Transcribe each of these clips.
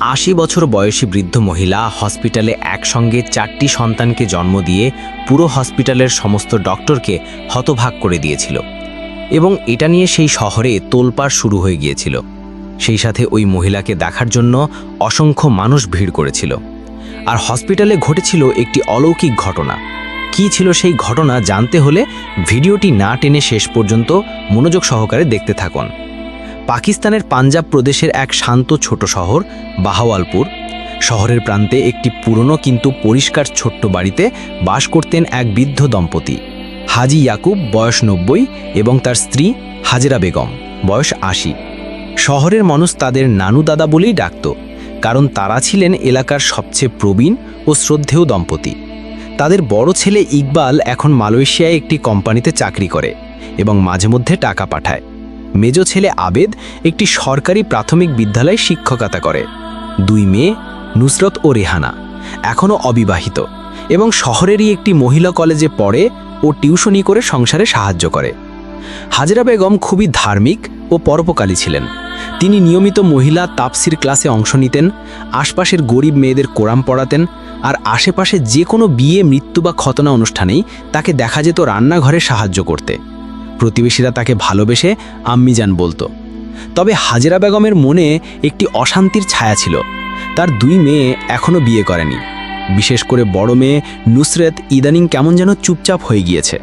আশি বছর বয়সী বৃদ্ধ মহিলা হসপিটালে একসঙ্গে চারটি সন্তানকে জন্ম দিয়ে পুরো হসপিটালের সমস্ত ডক্টরকে হতভাগ করে দিয়েছিল। এবং এটা নিয়ে সেই শহরে তোলপাড় শুরু হয়ে গিয়েছিল। সেই সাথে ওই মহিলাকে দেখার জন্য অসংখ্য মানুষ ভিড় করেছিল। আর হসপিটালে ঘটেছিল একটি অলৌকিক ঘটনা। কী ছিল সেই ঘটনা জানতে হলে ভিডিওটি না টেনে শেষ পর্যন্ত মনোযোগ সহকারে দেখতে থাকুন। পাকিস্তানের পাঞ্জাব প্রদেশের এক শান্ত ছোট শহর, বাহাওয়ালপুর। শহরের প্রান্তে একটি পুরনো কিন্তু পরিষ্কার ছোট্ট বাড়িতে বাস করতেন এক বৃদ্ধ দম্পতি। হাজি ইয়াকুব বয়স নব্বই এবং তার স্ত্রী হাজেরা বেগম বয়স আশি। শহরের মানুষ তাদের নানু দাদা বলেই ডাকত, কারণ তারা ছিলেন এলাকার সবচেয়ে প্রবীণ ও শ্রদ্ধেয় দম্পতি। তাদের বড় ছেলে ইকবাল এখন মালয়েশিয়ায় একটি কোম্পানিতে চাকরি করে এবং মাঝে মধ্যে টাকা পাঠায়। মেজ ছেলে আবেদ একটি সরকারি প্রাথমিক বিদ্যালয়ে শিক্ষকতা করে। দুই মেয়ে, নুসরত ও রেহানা, এখনও অবিবাহিত এবং শহরেরই একটি মহিলা কলেজে পড়ে ও টিউশনি করে সংসারে সাহায্য করে। হাজরা বেগম খুবই ধার্মিক ও পরোপকালী ছিলেন। তিনি নিয়মিত মহিলা তাপসির ক্লাসে অংশ নিতেন, আশপাশের গরিব মেয়েদের কোরাম পড়াতেন আর আশেপাশে যে কোনো বিয়ে, মৃত্যু বা খতনা অনুষ্ঠানেই তাকে দেখা যেত রান্নাঘরে সাহায্য করতে। প্রতিবেশীরা তাকে ভালোবেসে আম্মিজান বলতো। তবে হাজেরা বেগমের মনে একটি অশান্তির ছায়া ছিল। তার দুই মেয়ে এখনও বিয়ে করেনি। বিশেষ করে বড় মেয়ে নুসরত ইদানিং কেমন যেন চুপচাপ হয়ে গিয়েছে।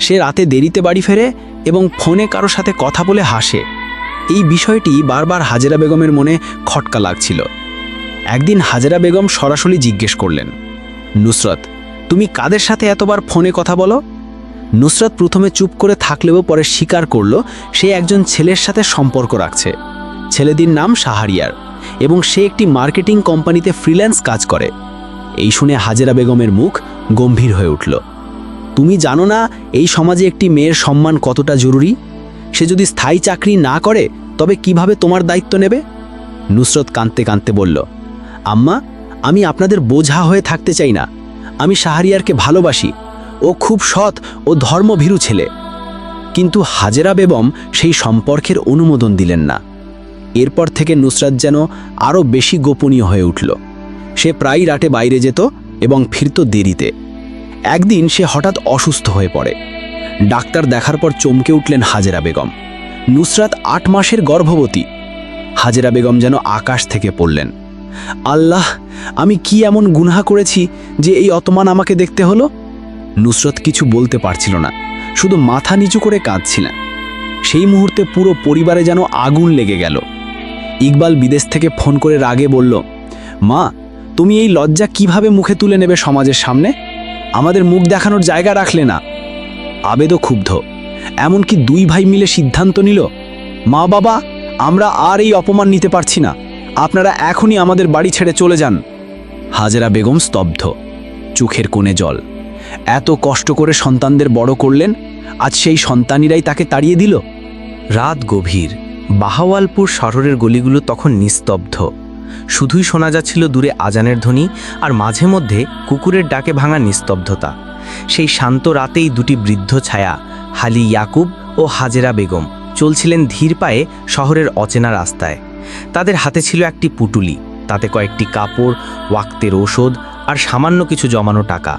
সে রাতে দেরিতে বাড়ি ফেরে এবং ফোনে কারও সাথে কথা বলে হাসে। এই বিষয়টি বারবার হাজেরা বেগমের মনে খটকা লাগছিল। একদিন হাজেরা বেগম সরাসরি জিজ্ঞেস করলেন, নুসরত, তুমি কাদের সাথে এতবার ফোনে কথা বলো? নুসরত প্রথমে চুপ করে থাকলেও পরে স্বীকার করল, সে একজন ছেলের সাথে সম্পর্ক রাখছে। ছেলেটির নাম সাহারিয়ার এবং সে একটি মার্কেটিং কোম্পানিতে ফ্রিল্যান্স কাজ করে। এই শুনে হাজেরা বেগমের মুখ গম্ভীর হয়ে উঠল। তুমি জানো না এই সমাজে একটি মেয়ের সম্মান কতটা জরুরি? সে যদি স্থায়ী চাকরি না করে, তবে কীভাবে তোমার দায়িত্ব নেবে? নুসরত কাঁদতে কাঁদতে বলল, আম্মা, আমি আপনাদের বোঝা হয়ে থাকতে চাই না। আমি সাহারিয়ারকে ভালোবাসি ও খুব সৎ ও ধর্মভীরু ছেলে। কিন্তু হাজেরা বেগম সেই সম্পর্কের অনুমোদন দিলেন না। এরপর থেকে নুসরাত যেন আরও বেশি গোপনীয় হয়ে উঠল। সে প্রায়ই রাতে বাইরে যেত এবং ফিরত দেরিতে। একদিন সে হঠাৎ অসুস্থ হয়ে পড়ে। ডাক্তার দেখার পর চমকে উঠলেন হাজেরা বেগম। নুসরাত আট মাসের গর্ভবতী। হাজেরা বেগম যেন আকাশ থেকে পড়লেন। আল্লাহ, আমি কি এমন গুনহা করেছি যে এই অতমান আমাকে দেখতে হলো? নুসরত কিছু বলতে পারছিল না, শুধু মাথা নিচু করে কাঁদছিলেন। সেই মুহূর্তে পুরো পরিবারে যেন আগুন লেগে গেল। ইকবাল বিদেশ থেকে ফোন করে রাগে বলল, মা, তুমি এই লজ্জা কীভাবে মুখে তুলে নেবে সমাজের সামনে? আমাদের মুখ দেখানোর জায়গা রাখলে না। আবেদও ক্ষুব্ধ, এমনকি দুই ভাই মিলে সিদ্ধান্ত নিল, মা বাবা, আমরা আর এই অপমান নিতে পারছি না। আপনারা এখনই আমাদের বাড়ি ছেড়ে চলে যান। হাজেরা বেগম স্তব্ধ, চোখের কোণে জল। এত কষ্ট করে সন্তানদের বড় করলেন, আজ সেই সন্তানিরাই তাকে তাড়িয়ে দিল। রাত গভীর। বাহাওয়ালপুর শহরের গলিগুলো তখন নিস্তব্ধ। শুধুই শোনা যাচ্ছিল দূরে আজানের ধ্বনি আর মাঝে মধ্যে কুকুরের ডাকে ভাঙা নিস্তব্ধতা। সেই শান্ত রাতেই দুটি বৃদ্ধ ছায়া, হালি ইয়াকুব ও হাজেরা বেগম, চলছিলেন ধীর পায়ে শহরের অচেনা রাস্তায়। তাদের হাতে ছিল একটি পুটুলি, তাতে কয়েকটি কাপড়, ওয়াক্তের ঔষধ আর সামান্য কিছু জমানো টাকা।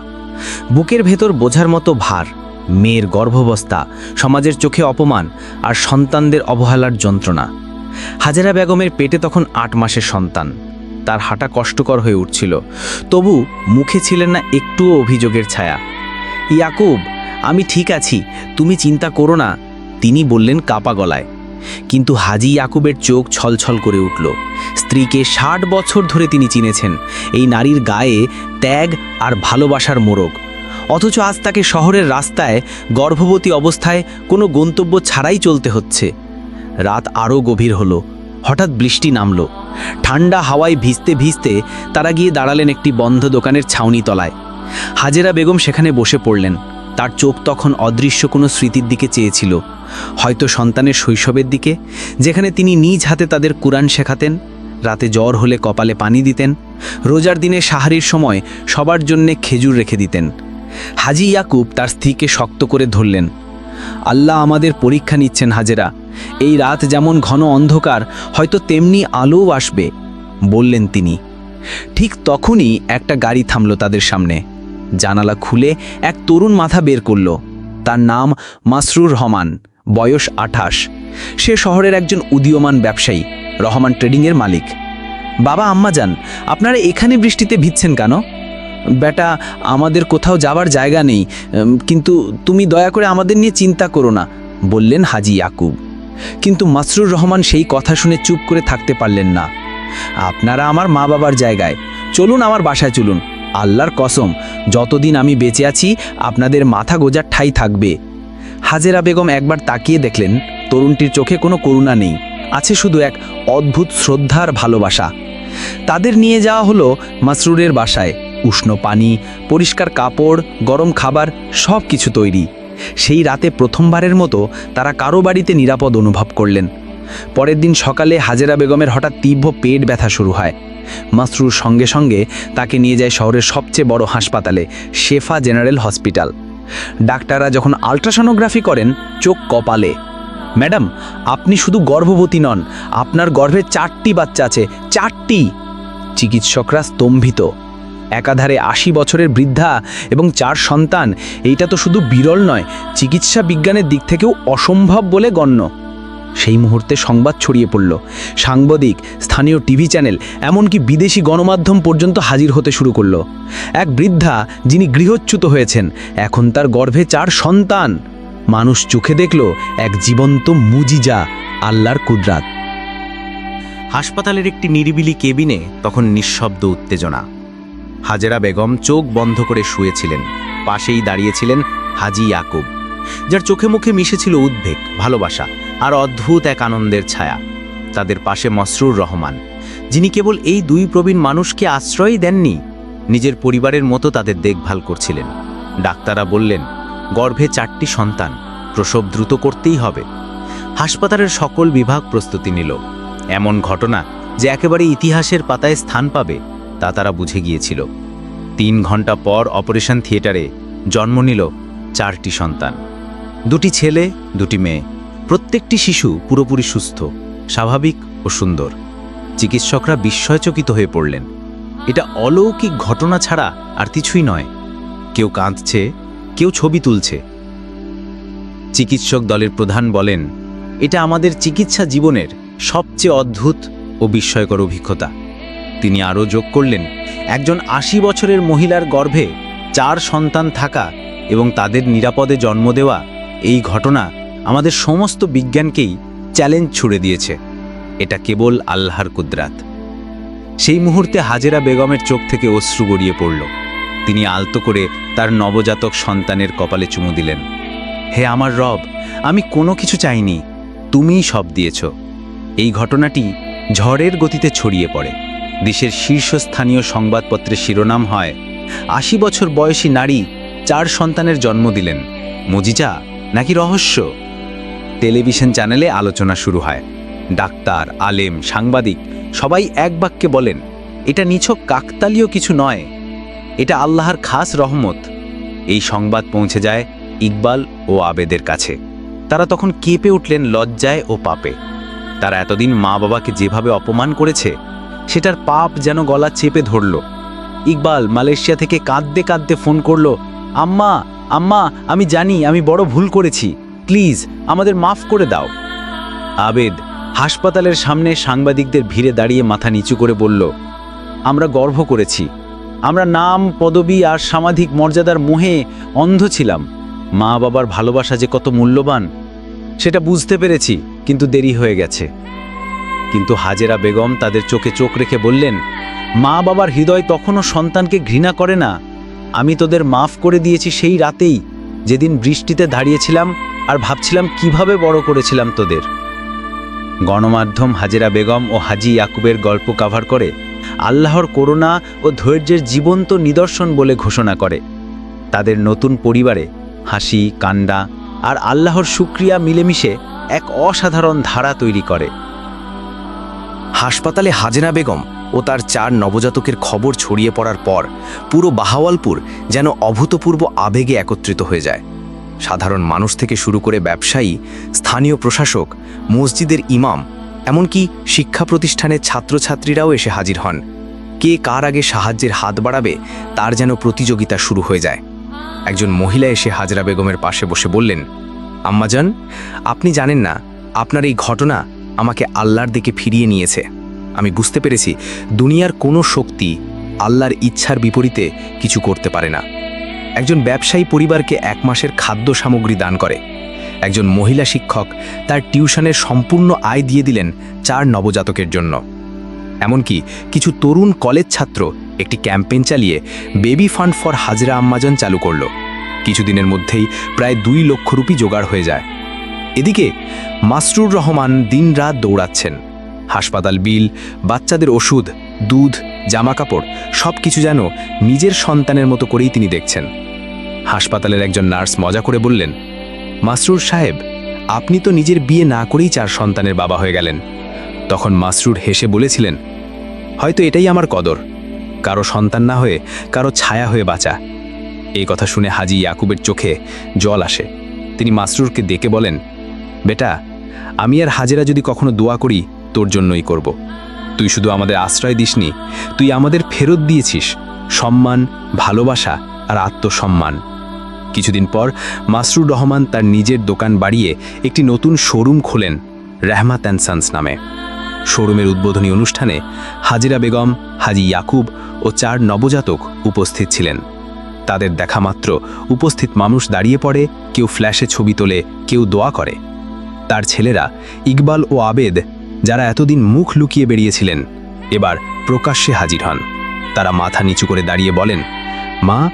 বুকের ভেতর বোঝার মতো ভার, মেয়ের গর্ভাবস্থা, সমাজের চোখে অপমান আর সন্তানদের অবহেলার যন্ত্রণা। হাজেরা বেগমের পেটে তখন আট মাসের সন্তান। তার হাঁটা কষ্টকর হয়ে উঠছিল। তবু মুখে ছিলেন না একটুও অভিযোগের ছায়া। ইয়াকুব, আমি ঠিক আছি, তুমি চিন্তা করো না। তিনি বললেন কাপা গলায়। কিন্তু হাজি ইয়াকুবের চোখ ছলছল করে উঠল। স্ত্রীকে ষাট বছর ধরে তিনি চিনেছেন। এই নারীর গায়ে ত্যাগ আর ভালোবাসার মোরগ। অথচ আজ তাকে শহরের রাস্তায় গর্ভবতী অবস্থায় কোনো গন্তব্য ছাড়াই চলতে হচ্ছে। রাত আরও গভীর হলো। হঠাৎ বৃষ্টি নামলো। ঠান্ডা হাওয়ায় ভিজতে ভিজতে তারা গিয়ে দাঁড়ালেন একটি বন্ধ দোকানের ছাউনি তলায়। হাজেরা বেগম সেখানে বসে পড়লেন। তার চোখ তখন অদৃশ্য কোনো স্মৃতির দিকে চেয়েছিল। হয়তো সন্তানের শৈশবের দিকে, যেখানে তিনি নিজ হাতে তাদের কোরআন শেখাতেন, রাতে জ্বর হলে কপালে পানি দিতেন, রোজার দিনে সাহারির সময় সবার জন্যে খেজুর রেখে দিতেন। হাজি ইয়াকুব তার স্ত্রীকে শক্ত করে ধরলেন, আল্লাহ আমাদের পরীক্ষা নিচ্ছেন হাজেরা, এই রাত যেমন ঘন অন্ধকার, হয়তো তেমনি আলোও আসবে, বললেন তিনি। ঠিক তখনই একটা গাড়ি থামল তাদের সামনে। জানালা খুলে এক তরুণ মাথা বের করল, তার নাম মাসরুর রহমান। বয়স আঠাশ। সে শহরের একজন উদীয়মান ব্যবসায়ী, রহমান ট্রেডিংয়ের মালিক। বাবা, আম্মা যান, আপনারা এখানে বৃষ্টিতে ভিজছেন কেন? বেটা আমাদের কোথাও যাবার জায়গা নেই কিন্তু তুমি দয়া করে আমাদের নিয়ে চিন্তা করো না, বললেন হাজি ইয়াকুব। কিন্তু মাসরুর রহমান সেই কথা শুনে চুপ করে থাকতে পারলেন না। আপনারা আমার মা বাবার জায়গায়, চলুন আমার বাসায় চলুন, আল্লাহর কসম, যতদিন আমি বেঁচে আছি, আপনাদের মাথা গোজার ঠাই থাকবে। হাজেরা বেগম একবার তাকিয়ে দেখলেন, তরুণটির চোখে কোনো করুণা নেই, আছে শুধু এক অদ্ভুত শ্রদ্ধার ভালোবাসা। তাদের নিয়ে যাওয়া হলো মাসরুরের বাসায়, উষ্ণ পানি, পরিষ্কার কাপড়, গরম খাবার সব কিছু তৈরি। সেই রাতে প্রথমবারের মতো তারা কারও বাড়িতে নিরাপদ অনুভব করলেন। পরের দিন সকালে হাজেরা বেগমের হঠাৎ তীব্র পেট ব্যথা শুরু হয়। মাসরুর সঙ্গে সঙ্গে তাকে নিয়ে যায় শহরের সবচেয়ে বড় হাসপাতালে, শেফা জেনারেল হসপিটাল। ডাক্তাররা যখন আলট্রাসনোগ্রাফি করেন, চোখ কপালে। ম্যাডাম, আপনি শুধু গর্ভবতী নন, আপনার গর্ভে চারটি বাচ্চা আছে, চারটি। চিকিৎসকরা স্তম্ভিত। একাধারে আশি বছরের বৃদ্ধা এবং চার সন্তান, এইটা তো শুধু বিরল নয়, চিকিৎসা বিজ্ঞানের দিক থেকেও অসম্ভব বলে গণ্য। সেই মুহূর্তে সংবাদ ছড়িয়ে পড়ল। সাংবাদিক, স্থানীয় টিভি চ্যানেল, এমনকি বিদেশি গণমাধ্যম পর্যন্ত হাজির হতে শুরু করল। এক বৃদ্ধা যিনি গৃহচ্যুত হয়েছেন, এখন তার গর্ভে চার সন্তান। মানুষ চোখে দেখল এক জীবন্ত মুজিজা, আল্লাহর কুদরাত। হাসপাতালের একটি নিরিবিলি কেবিনে তখন নিঃশব্দ উত্তেজনা। হাজেরা বেগম চোখ বন্ধ করে শুয়েছিলেন। পাশেই দাঁড়িয়েছিলেন হাজি ইয়াকুব, যার চোখে মুখে মিশেছিল উদ্বেগ, ভালোবাসা আর অদ্ভুত এক আনন্দের ছায়া, তাদের পাশে মসরুর রহমান, যিনি কেবল এই দুই প্রবীণ মানুষকে আশ্রয়ই দেননি, নিজের পরিবারের মতো তাদের দেখভাল করছিলেন। ডাক্তাররা বললেন, গর্ভে চারটি সন্তান, প্রসব দ্রুত করতেই হবে। হাসপাতালের সকল বিভাগ প্রস্তুতি নিল। এমন ঘটনা যে একেবারে ইতিহাসের পাতায় স্থান পাবে, তা তারা বুঝে গিয়েছিল। তিন ঘণ্টা পর অপারেশন থিয়েটারে জন্ম নিল চারটি সন্তান। দুটি ছেলে, দুটি মেয়ে। প্রত্যেকটি শিশু পুরোপুরি সুস্থ, স্বাভাবিক ও সুন্দর। চিকিৎসকরা বিস্ময়চকিত হয়ে পড়লেন। এটা অলৌকিক ঘটনা ছাড়া আর কিছুই নয়। কেউ কাঁদছে, কেউ ছবি তুলছে। চিকিৎসক দলের প্রধান বলেন, এটা আমাদের চিকিৎসা জীবনের সবচেয়ে অদ্ভুত ও বিস্ময়কর অভিজ্ঞতা। তিনি আরও যোগ করলেন, একজন আশি বছরের মহিলার গর্ভে চার সন্তান থাকা এবং তাদের নিরাপদে জন্ম দেওয়া এই ঘটনা আমাদের সমস্ত বিজ্ঞানকেই চ্যালেঞ্জ ছুড়ে দিয়েছে। এটা কেবল আল্লাহর কুদরাত। সেই মুহূর্তে হাজেরা বেগমের চোখ থেকে অশ্রু গড়িয়ে পড়ল। তিনি আলতো করে তার নবজাতক সন্তানের কপালে চুমু দিলেন। হে আমার রব, আমি কোনো কিছু চাইনি। তুমিই সব দিয়েছ। এই ঘটনাটি ঝড়ের গতিতে ছড়িয়ে পড়ে। দেশের শীর্ষস্থানীয় সংবাদপত্রের শিরোনাম হয়, আশি বছর বয়সী নারী চার সন্তানের জন্ম দিলেন। মজিজা, নাকি রহস্য? টেলিভিশন চ্যানেলে আলোচনা শুরু হয়। ডাক্তার, আলেম, সাংবাদিক সবাই এক বাক্যে বলেন, এটা নিছক কাকতালীয় কিছু নয়। এটা আল্লাহর খাস রহমত। এই সংবাদ পৌঁছে যায় ইকবাল ও আবেদের কাছে। তারা তখন কেঁপে উঠলেন লজ্জায় ও পাপে। তারা এতদিন মা বাবাকে যেভাবে অপমান করেছে, সেটার পাপ যেন গলা চেপে ধরল। ইকবাল মালয়েশিয়া থেকে কাঁদতে কাঁদতে ফোন করল, আম্মা আম্মা, আমি জানি, আমি বড় ভুল করেছি। প্লিজ আমাদের মাফ করে দাও। আবেদ হাসপাতালের সামনে সাংবাদিকদের ভিড়ে দাঁড়িয়ে মাথা নিচু করে বলল, আমরা গর্ব করেছি। আমরা নাম, পদবি আর সামাজিক মর্যাদার মোহে অন্ধ ছিলাম। মা বাবার ভালোবাসা যে কত মূল্যবান, সেটা বুঝতে পেরেছি, কিন্তু দেরি হয়ে গেছে। কিন্তু হাজেরা বেগম তাদের চোখে চোখ রেখে বললেন, মা বাবার হৃদয় তখনও সন্তানকে ঘৃণা করে না। আমি তোদের মাফ করে দিয়েছি সেই রাতেই। যেদিন বৃষ্টিতে দাঁড়িয়েছিলাম আর ভাবছিলাম কীভাবে বড় করেছিলাম তোদের। গণমাধ্যম হাজেরা বেগম ও হাজি ইয়াকুবের গল্প কাভার করে আল্লাহর করুণা ও ধৈর্যের জীবন্ত নিদর্শন বলে ঘোষণা করে। তাদের নতুন পরিবারে হাসি কান্ডা আর আল্লাহর শুক্রিয়া মিলেমিশে এক অসাধারণ ধারা তৈরি করে। হাসপাতালে হাজেনা বেগম ও তার চার নবজাতকের খবর ছড়িয়ে পড়ার পর পুরো বাহাওয়ালপুর যেন অভূতপূর্ব আবেগে একত্রিত হয়ে যায়। সাধারণ মানুষ থেকে শুরু করে ব্যবসায়ী, স্থানীয় প্রশাসক, মসজিদের ইমাম, এমনকি শিক্ষা প্রতিষ্ঠানের ছাত্রছাত্রীরাও এসে হাজির হন। কে কার আগে সাহায্যের হাত বাড়াবে তার যেন প্রতিযোগিতা শুরু হয়ে যায়। একজন মহিলা এসে হাজরা বেগমের পাশে বসে বললেন, আম্মাজান, আপনি জানেন না, আপনার এই ঘটনা আমাকে আল্লাহর দিকে ফিরিয়ে নিয়েছে। আমি বুঝতে পেরেছি, দুনিয়ার কোনো শক্তি আল্লাহর ইচ্ছার বিপরীতে কিছু করতে পারে না। একজন ব্যবসায়ী পরিবারকে এক মাসের খাদ্য সামগ্রী দান করে। একজন মহিলা শিক্ষক তার টিউশনের সম্পূর্ণ আয় দিয়ে দিলেন চার নবজাতকের জন্য। এমনকি কিছু তরুণ কলেজ ছাত্র একটি ক্যাম্পেইন চালিয়ে বেবি ফান্ড ফর হাজরা আম্মাজন চালু করল। কিছুদিনের মধ্যেই প্রায় দুই লক্ষ রুপি জোগাড় হয়ে যায়। এদিকে মাসরুর রহমান দিনরাত দৌড়াচ্ছেন। হাসপাতাল বিল, বাচ্চাদের ওষুধ, দুধ, জামাকাপড় সব কিছু যেন নিজের সন্তানের মতো করেই তিনি দেখছেন। হাসপাতালের একজন নার্স মজা করে বললেন, মাসরুর সাহেব, আপনি তো নিজের বিয়ে না করেই চার সন্তানের বাবা হয়ে গেলেন। তখন মাসরুর হেসে বলেছিলেন, হয়তো এটাই আমার কদর। কারও সন্তান না হয়ে, কারও ছায়া হয়ে বাঁচা। এই কথা শুনে হাজি ইয়াকুবের চোখে জল আসে। তিনি মাসরুরকে ডেকে বলেন, বেটা, আমি আর হাজেরা যদি কখনো দোয়া করি তোর জন্যই করব। তুই শুধু আমাদের আশ্রয় দিসনি, তুই আমাদের ফেরত দিয়েছিস। সম্মান, ভালোবাসা আর আত্মসম্মান। কিছুদিন পর মাসরুর রহমান তার নিজের দোকান বাড়িয়ে একটি নতুন শোরুম খোলেন, রেহমাত অ্যান্ড সান্স নামে। শোরুমের উদ্বোধনী অনুষ্ঠানে হাজিরা বেগম, হাজি ইয়াকুব ও চার নবজাতক উপস্থিত ছিলেন। তাদের দেখা মাত্র উপস্থিত মানুষ দাঁড়িয়ে পড়ে, কেউ ফ্ল্যাশে ছবি তোলে, কেউ দোয়া করে। তার ছেলেরা ইকবাল ও আবেদ যারা এতদিন মুখ লুকিয়ে বেরিয়েছিলেন, এবার প্রকাশ্যে হাজির হন। তারা মাথা নিচু করে দাঁড়িয়ে বলেন, মা,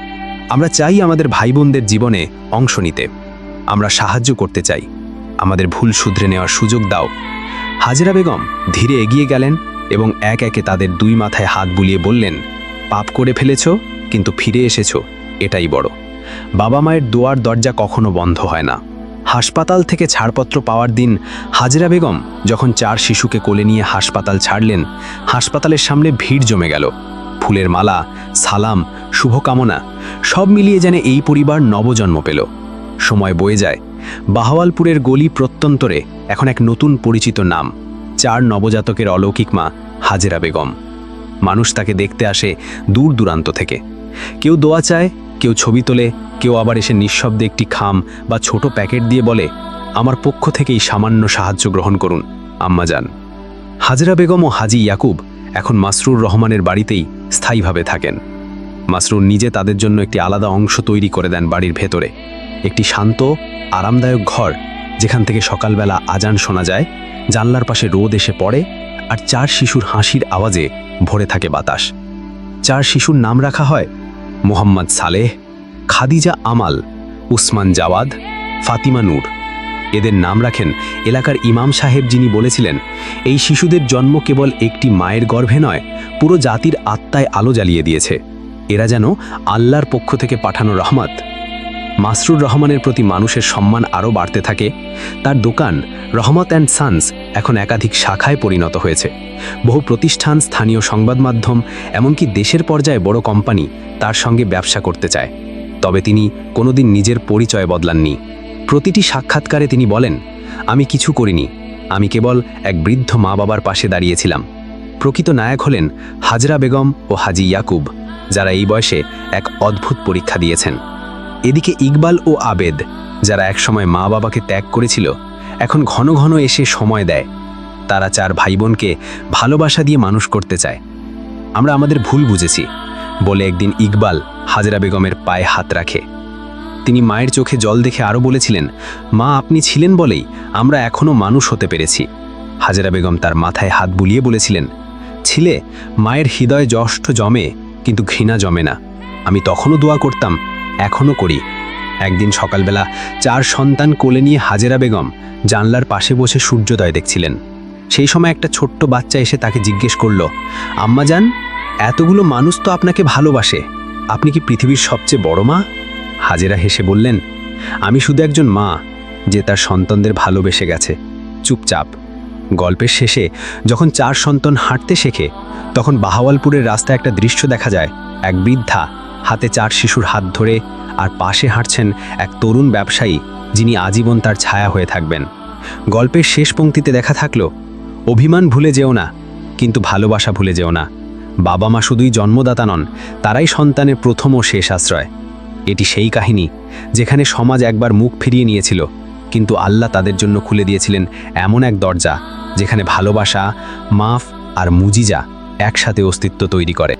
আমরা চাই আমাদের ভাই বোনদের জীবনে অংশ নিতে। আমরা সাহায্য করতে চাই। আমাদের ভুল শুধরে নেওয়ার সুযোগ দাও। হাজরা বেগম ধীরে এগিয়ে গেলেন এবং এক একে তাদের দুই মাথায় হাত বুলিয়ে বললেন, পাপ করে ফেলেছ, কিন্তু ফিরে এসেছ। এটাই বড়। বাবা মায়ের দোয়ার দরজা কখনো বন্ধ হয় না। হাসপাতাল থেকে ছাড়পত্র পাওয়ার দিন হাজরা বেগম যখন চার শিশুকে কোলে নিয়ে হাসপাতাল ছাড়লেন, হাসপাতালের সামনে ভিড় জমে গেল। ফুলের মালা, সালাম, শুভকামনা, সব মিলিয়ে যেন এই পরিবার নবজন্ম পেল। সময় বয়ে যায়। বাহাওয়ালপুরের গলি প্রত্যন্তরে এখন এক নতুন পরিচিত নাম, চার নবজাতকের অলৌকিক মা হাজেরা বেগম। মানুষ তাকে দেখতে আসে দূর দূরান্ত থেকে। কেউ দোয়া চায় কেউ ছবি তোলে, কেউ আবার এসে নিঃশব্দে একটি খাম বা ছোট প্যাকেট দিয়ে বলে, আমার পক্ষ থেকেই সামান্য সাহায্য গ্রহণ করুন, আম্মা যান। হাজরা বেগম ও হাজি ইয়াকুব এখন মাসরুর রহমানের বাড়িতেই স্থায়ীভাবে থাকেন। মাসরুর নিজে তাদের জন্য একটি আলাদা অংশ তৈরি করে দেন বাড়ির ভেতরে। একটি শান্ত, আরামদায়ক ঘর, যেখান থেকে সকালবেলা আজান শোনা যায়, জানলার পাশে রোদ এসে পড়ে আর চার শিশুর হাসির আওয়াজে ভরে থাকে বাতাস। চার শিশুর নাম রাখা হয় মোহাম্মদ সালেহ, খাদিজা আমাল, উসমান জাওয়াদ, ফাতিমা নূর। এদের নাম রাখেন এলাকার ইমাম সাহেব যিনি বলেছিলেন, এই শিশুদের জন্ম কেবল একটি মায়ের গর্ভে নয়, পুরো জাতির আত্মায় আলো জ্বালিয়ে দিয়েছে। এরা যেন আল্লাহর পক্ষ থেকে পাঠানো রহমত। মাসরুর রহমানের প্রতি মানুষের সম্মান আরও বাড়তে থাকে, তার দোকান রহমত অ্যান্ড সানস এখন একাধিক শাখায় পরিণত হয়েছে। বহু প্রতিষ্ঠান, স্থানীয় সংবাদ মাধ্যম, এমনকি দেশের পর্যায়ে বড় কোম্পানি তার সঙ্গে ব্যবসা করতে চায়। তবে তিনি কোনোদিন নিজের পরিচয় বদলাননি। প্রতিটি সাক্ষাৎকারে তিনি বলেন, আমি কিছু করিনি। আমি কেবল এক বৃদ্ধ মা বাবার পাশে দাঁড়িয়েছিলাম। প্রকৃত নায়ক হলেন হাজরা বেগম ও হাজি ইয়াকুব, যারা এই বয়সে এক অদ্ভুত পরীক্ষা দিয়েছেন। এদিকে ইকবাল ও আবেদ, যারা একসময় মা বাবাকে ত্যাগ করেছিল, এখন ঘন ঘন এসে সময় দেয়। তারা চার ভাই বোনকে ভালোবাসা দিয়ে মানুষ করতে চায়। আমরা আমাদের ভুল বুঝেছি, বলে একদিন ইকবাল হাজরা বেগমের পায়ে হাত রাখে। তিনি মায়ের চোখে জল দেখে আরও বলেছিলেন, মা, আপনি ছিলেন বলেই আমরা এখনও মানুষ হতে পেরেছি। হাজরা বেগম তার মাথায় হাত বুলিয়ে বলেছিলেন, ছিলে, মায়ের হৃদয় যষ্ট জমে, কিন্তু ঘৃণা জমে না। আমি তখনও দোয়া করতাম এখনও করি। একদিন সকালবেলা চার সন্তান কোলে নিয়ে হাজেরা বেগম জানলার পাশে বসে সূর্যোদয় দেখছিলেন। সেই সময় একটা ছোট্ট বাচ্চা এসে তাকে জিজ্ঞেস করল, আম্মা যান এতগুলো মানুষ তো আপনাকে ভালোবাসে। আপনি কি পৃথিবীর সবচেয়ে বড় মা? হাজেরা হেসে বললেন, আমি শুধু একজন মা, যে তার সন্তানদের ভালোবেসে গেছে। চুপচাপ। গল্পের শেষে যখন চার সন্তান হাঁটতে শেখে, তখন বাহাওয়ালপুরের রাস্তায় একটা দৃশ্য দেখা যায়, এক বৃদ্ধা হাতে চার শিশুর হাত ধরে আর পাশে হাঁটছেন এক তরুণ ব্যবসায়ী যিনি আজীবন তার ছায়া হয়ে থাকবেন। গল্পের শেষ পংক্তিতে দেখা থাকল, অভিমান ভুলে যেও না, কিন্তু ভালোবাসা ভুলে যেও না। বাবা মা শুধুই জন্মদাতা নন, তারাই সন্তানের প্রথম ও শেষ আশ্রয়। এটি সেই কাহিনী যেখানে সমাজ একবার মুখ ফিরিয়ে নিয়েছিল, কিন্তু আল্লাহ তাদের জন্য খুলে দিয়েছিলেন এমন এক দরজা যেখানে ভালোবাসা, মাফ আর মুজিজা একসাথে অস্তিত্ব তৈরি করে।